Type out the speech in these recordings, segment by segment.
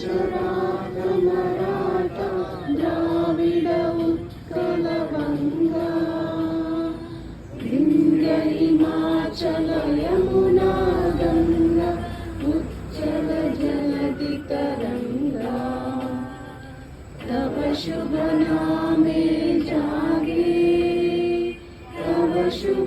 चाराता द्राविड उत्कलभङ्गा इन्द्रिमाचलय नारङ्गल जलदितरङ्गे जागे तपशुभाशिषमा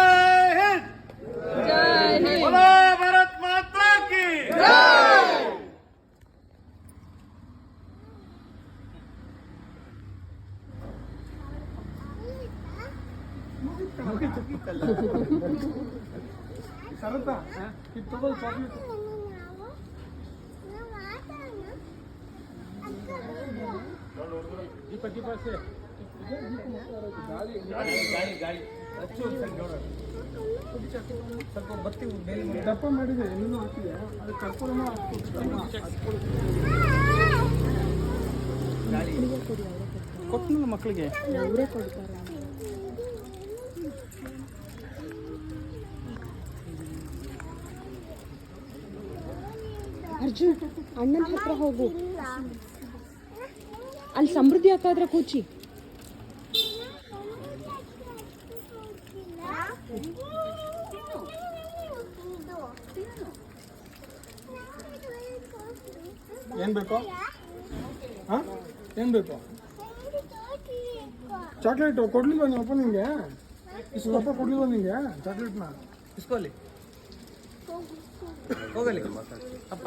ಶರತ ಇದು ತಗೊಳ್ಳಿ ಚಾಕ್ಲೇಟ್. ದೀಪ ದೀಪ ಅಷ್ಟೇ ಗಾಳಿ ಹಚ್ಚು. ಸ್ವಲ್ಪ ಬತ್ತಿ ಮೇಲೆ. ದಪ್ಪ ಮಾಡಿದೆ ಇನ್ನೂ ಹಾಕಿದೆ. ಅದು ಕರ್ಕೊಂಡು ಗಾಳಿ ಕೊಟ್ಟು ಮಕ್ಕಳಿಗೆ. ಅರ್ಜುನ್ ಅಣ್ಣನ ಹತ್ರ ಹೋಗು. ಅಲ್ಲಿ ಸಮೃದ್ಧಿ ಹಾಕಾದ್ರೆ ಕೂಚಿ. ಏನು ಬೇಕು? ಹಾಂ? ಏನು ಬೇಕು? ಚಾಕ್ಲೇಟು ಕೊಡ್ಲಿಲ್ವಾ ನೀವು ಅಪ್ಪ ನಿಂಗೆ? ಇಷ್ಟು ಕೊಡ್ಲಿಲ್ವಾ ನಿಂಗೆ ಚಾಕ್ಲೇಟ್ನ? ಇಸ್ಕೊಳ್ಳಿ ಹೋಗಲಿ. ಅಪ್ಪ